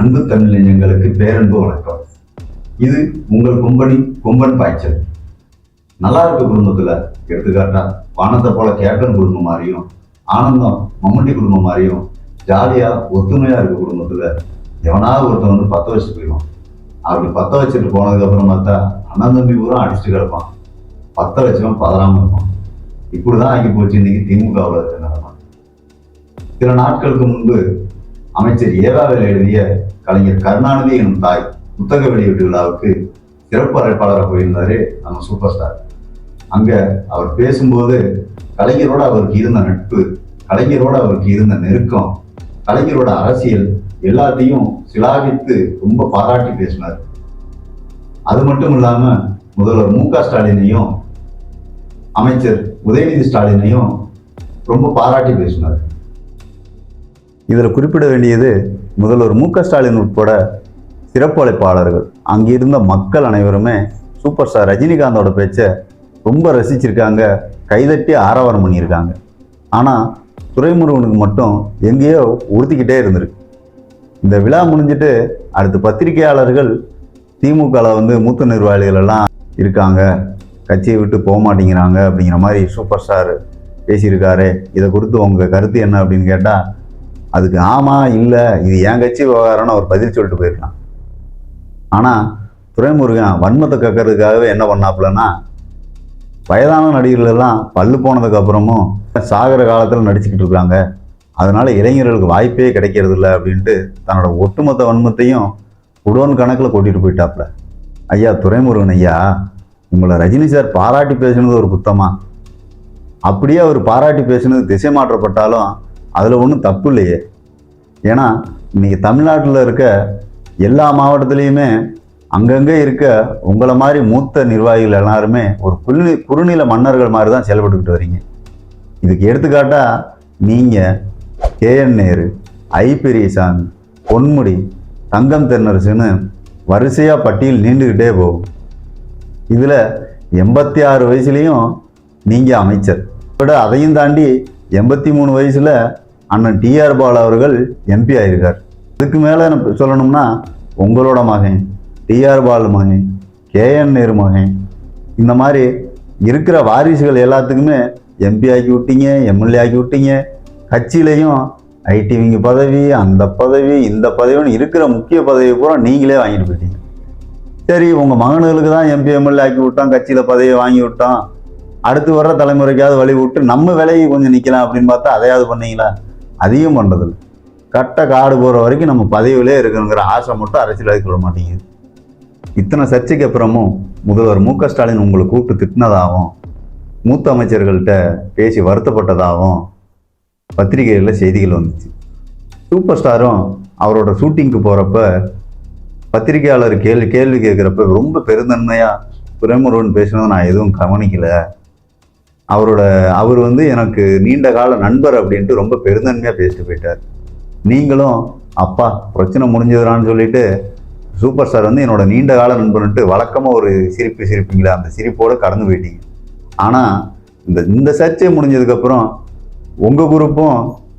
அன்பு தமிழஞ்சங்களுக்கு பேரன்பு வணக்கம். இது உங்கள் கும்பனி கும்பன் பாய்ச்சல். நல்லா இருக்க குடும்பத்தில் எடுத்துக்காட்டா வானத்தை போல கேப்டன் குடும்பம் மாதிரியும் ஆனந்தம் மம்முட்டி குடும்பம் மாதிரியும் ஜாலியாக ஒத்துமையாக இருக்க குடும்பத்தில். எவனாவது ஒருத்தன் வந்து பத்த வச்சுட்டு போயிடுவான். அப்படி பத்த வச்சுட்டு போனதுக்கப்புறம் பார்த்தா அண்ணன் தம்பி பூரா அடிச்சுட்டு கிடப்பான். பத்த வச்சவன் பதறாமல் இருப்பான். இப்படிதான் ஆகி போச்சு இன்னைக்கு திமுகவில் இருக்க நிலைமை. சில நாட்களுக்கு முன்பு அமைச்சர் ஏவாவில் எழுதிய கலைஞர் கருணாநிதி எனும் தாய் புத்தக வெளியீட்டு விழாவுக்கு சிறப்பு அழைப்பாளராக போயிருந்தாரு நம்ம சூப்பர் ஸ்டார். அங்க அவர் பேசும்போது கலைஞரோட அவருக்கு இருந்த நட்பு கலைஞரோட அவருக்கு இருந்த நெருக்கம் கலைஞரோட அரசியல் எல்லாத்தையும் சிலாகித்து ரொம்ப பாராட்டி பேசினார். அது மட்டும் இல்லாம முதல்வர் மு க ஸ்டாலினையும் அமைச்சர் உதயநிதி ஸ்டாலினையும் ரொம்ப பாராட்டி பேசினார். இதில் குறிப்பிட வேண்டியது முதல்வர் மு க ஸ்டாலின் உட்பட சிறப்பு அழைப்பாளர்கள். அங்கிருந்த மக்கள் அனைவருமே சூப்பர் ஸ்டார் ரஜினிகாந்தோட பேச்சை ரொம்ப ரசிச்சிருக்காங்க கைதட்டி ஆரவாரம் பண்ணியிருக்காங்க. ஆனால் துரைமுருகனுக்கு மட்டும் எங்கேயோ உறுத்திக்கிட்டே இருந்திருக்கு. இந்த விழா முடிஞ்சிட்டு அடுத்து பத்திரிகையாளர்கள் திமுகவில் வந்து மூத்த நிர்வாகிகள் எல்லாம் இருக்காங்க கட்சியை விட்டு போக மாட்டேங்கிறாங்க அப்படிங்கிற மாதிரி சூப்பர் ஸ்டார் பேசியிருக்காரு. இதை குறித்து உங்கள் கருத்து என்ன அப்படின்னு கேட்டால் அதுக்கு ஆமாம் இல்லை இது என் கட்சி விவகாரம்னு அவர் பதில் சொல்லிட்டு போயிருக்கலாம் ஆனால் துரைமுருகன் வன்மத்தை கக்கிறதுக்காகவே என்ன பண்ணாப்புலன்னா வயதான நடிகர்களெல்லாம் பல்லு போனதுக்கு அப்புறமும் காலத்தில் நடிச்சுக்கிட்டு இருக்காங்க. அதனால இளைஞர்களுக்கு வாய்ப்பே கிடைக்கிறது இல்லை அப்படின்ட்டு தன்னோட ஒட்டுமொத்த வன்மத்தையும் உடோன் கணக்கில் கூட்டிகிட்டு போயிட்டாப்புல. ஐயா துரைமுருகன் ஐயா உங்களை ரஜினி சார் பாராட்டி பேசுனது ஒரு குத்தமா? அப்படியே அவர் பாராட்டி பேசினது திசை மாற்றப்பட்டாலும் அதில் ஒன்றும் தப்பு இல்லையே. ஏன்னா இன்றைக்கி தமிழ்நாட்டில் இருக்க எல்லா மாவட்டத்துலேயுமே அங்கங்கே இருக்க உங்களை மாதிரி மூத்த நிர்வாகிகள் எல்லாருமே ஒரு குறுநி குறுநில மன்னர்கள் மாதிரி தான் செயல்பட்டுக்கிட்டு வரீங்க இதுக்கு எடுத்துக்காட்டாக நீங்கள் K N Nehru I Periyasamy Ponmudi Thangam தென்னரசுன்னு வரிசையாக பட்டியல் நீண்டுக்கிட்டே போகும். இதில் எண்பத்தி ஆறு வயசுலேயும் நீங்கள் அமைச்சர். விட அதையும் தாண்டி எண்பத்தி மூணு வயசில் அண்ணன் டிஆர் பால் அவர்கள் எம்பி ஆயிருக்கார். இதுக்கு மேலே சொல்லணும்னா உங்களோட மகன் டிஆர் பால் மகன் கேஎன் நேரு மகன் இந்த மாதிரி இருக்கிற வாரிசுகள் எல்லாத்துக்குமே எம்பி ஆக்கி விட்டீங்க எம்எல்ஏ ஆக்கி விட்டீங்க. கட்சியிலையும் ஐடிவிங்க பதவி அந்த பதவி இந்த பதவின்னு இருக்கிற முக்கிய பதவி பூரா நீங்களே வாங்கிட்டு போயிட்டீங்க. சரி உங்கள் மகனுகளுக்கு தான் எம்பி எம்எல்ஏ ஆக்கி விட்டோம் கட்சியில் பதவியை வாங்கி விட்டோம் அடுத்து வர்ற தலைமுறைக்காவது வழி விட்டு நம்ம விலையை கொஞ்சம் நிற்கலாம் அப்படின்னு பார்த்தா அதையாவது பண்ணீங்களா? அதையும் பண்ணுறதில்ல கட்ட காடு போகிற வரைக்கும் நம்ம பதவியிலே இருக்கணுங்கிற ஆசை மட்டும் அரசியலுக்கு கொள்ள மாட்டேங்குது. இத்தனை சர்ச்சைக்கு அப்புறமும் முதல்வர் மு க ஸ்டாலின் உங்களை கூப்பிட்டு திட்டினதாகவும் மூத்த அமைச்சர்கள்ட்ட பேசி வருத்தப்பட்டதாகவும் பத்திரிகைகளில் செய்திகள் வந்துச்சு. சூப்பர் ஸ்டாரும் அவரோட ஷூட்டிங்க்கு போகிறப்ப பத்திரிகையாளர் கேள்வி கேள்வி கேட்குறப்ப ரொம்ப பெருந்தன்மையாக துரைமுருகன் பேசுனதை நான் எதுவும் கவனிக்கலை. அவரோட அவர் வந்து எனக்கு நீண்ட கால நண்பர் அப்படின்ட்டு ரொம்ப பெருந்தன்மையாக பேசிட்டு போயிட்டார். நீங்களும் அப்பா பிரச்சனை முடிஞ்சதுடான்னு சொல்லிட்டு சூப்பர் ஸ்டார் வந்து என்னோட நீண்ட கால நண்பர்ன்ட்டு வழக்கமாக ஒரு சிரிப்பு சிரிப்பீங்களா அந்த சிரிப்போடு கடந்து போயிட்டீங்க. ஆனால் இந்த இந்த சர்ச்சை முடிஞ்சதுக்கப்புறம் உங்கள் குரூப்பும்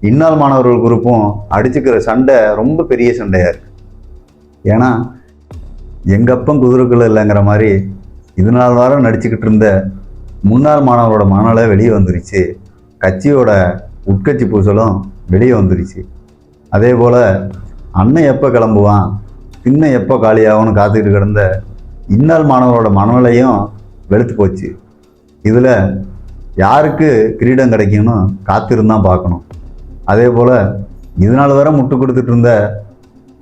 இன்னால் மாணவர்கள் குரூப்பும் அடிச்சுக்கிற சண்டை ரொம்ப பெரிய சண்டையாக இருக்குது ஏன்னா எங்கள் அப்பன் குதிரைக்குள்ள இல்லைங்கிற மாதிரி இதனால் வாரம் நடிச்சுக்கிட்டு இருந்த முன்னாள் மாணவரோட மனநிலை வெளியே வந்துருச்சு. கட்சியோட உட்கட்சி பூசலும் வெளியே வந்துருச்சு. அதே போல் அண்ணன் எப்போ கிளம்புவான் பின்ன எப்போ காலியாகும்னு காத்துக்கிட்டு கிடந்த இன்னால் மாணவரோட மனநிலையும் வெளுத்து போச்சு. இதில் யாருக்கு கிரீடம் கிடைக்கும்னு காத்திருந்தான் பார்க்கணும். அதே போல் இது நாள் வரை முட்டு கொடுத்துட்டு இருந்த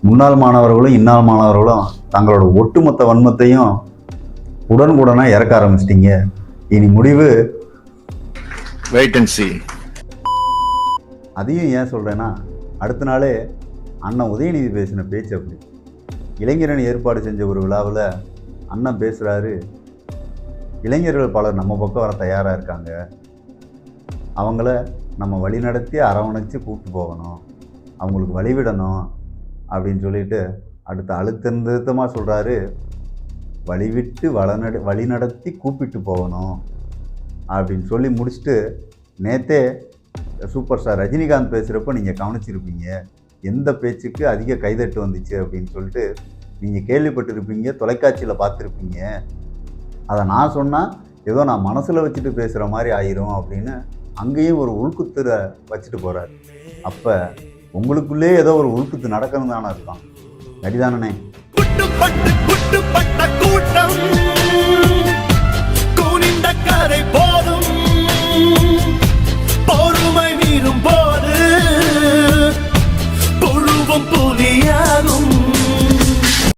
முன்னாள் மாணவர்களும் இன்னாள் மாணவர்களும் தங்களோட ஒட்டுமொத்த வன்மத்தையும் உடனுக்குடனாக இறக்க ஆரம்பிச்சிட்டிங்க. இனி முடிவு. Wait and see. அதையும் ஏன் சொல்கிறேன்னா அடுத்த நாளே அண்ணன் உதயநிதி பேசின பேச்சு அப்படி. இளைஞரணி ஏற்பாடு செஞ்ச ஒரு விழாவில் அண்ணன் பேசுகிறாரு இளைஞர்கள் பலர் நம்ம பக்கம் வர தயாராக இருக்காங்க. அவங்கள நம்ம வழிநடத்தி அரவணைச்சு கூப்பிட்டு போகணும். அவங்களுக்கு வழிவிடணும் அப்படின்னு சொல்லிட்டு அடுத்து அழுத்தந்தமாக சொல்கிறாரு வழிவிட்டு வளநட வழி நடத்தி கூப்பிட்டு போகணும் அப்படின்னு சொல்லி முடிச்சுட்டு நேத்தே சூப்பர் ஸ்டார் ரஜினிகாந்த் பேசுகிறப்ப நீங்கள் கவனிச்சிருப்பீங்க. எந்த பேச்சுக்கு அதிக கைதட்டு வந்துச்சு அப்படின்னு சொல்லிட்டு நீங்கள் கேள்விப்பட்டிருப்பீங்க தொலைக்காட்சியில் பார்த்துருப்பீங்க. அதை நான் சொன்னால் ஏதோ நான் மனசில் வச்சுட்டு பேசுகிற மாதிரி ஆயிரும் அப்படின்னு அங்கேயும் ஒரு உள்குத்துரை வச்சுட்டு போகிறார் அப்போ உங்களுக்குள்ளே ஏதோ ஒரு உள்குத்து நடக்கணும் தானே இருக்கான் சரிதானே? குட்டுப்பட்டு குட்டுப்பட்ட கூட்டம்.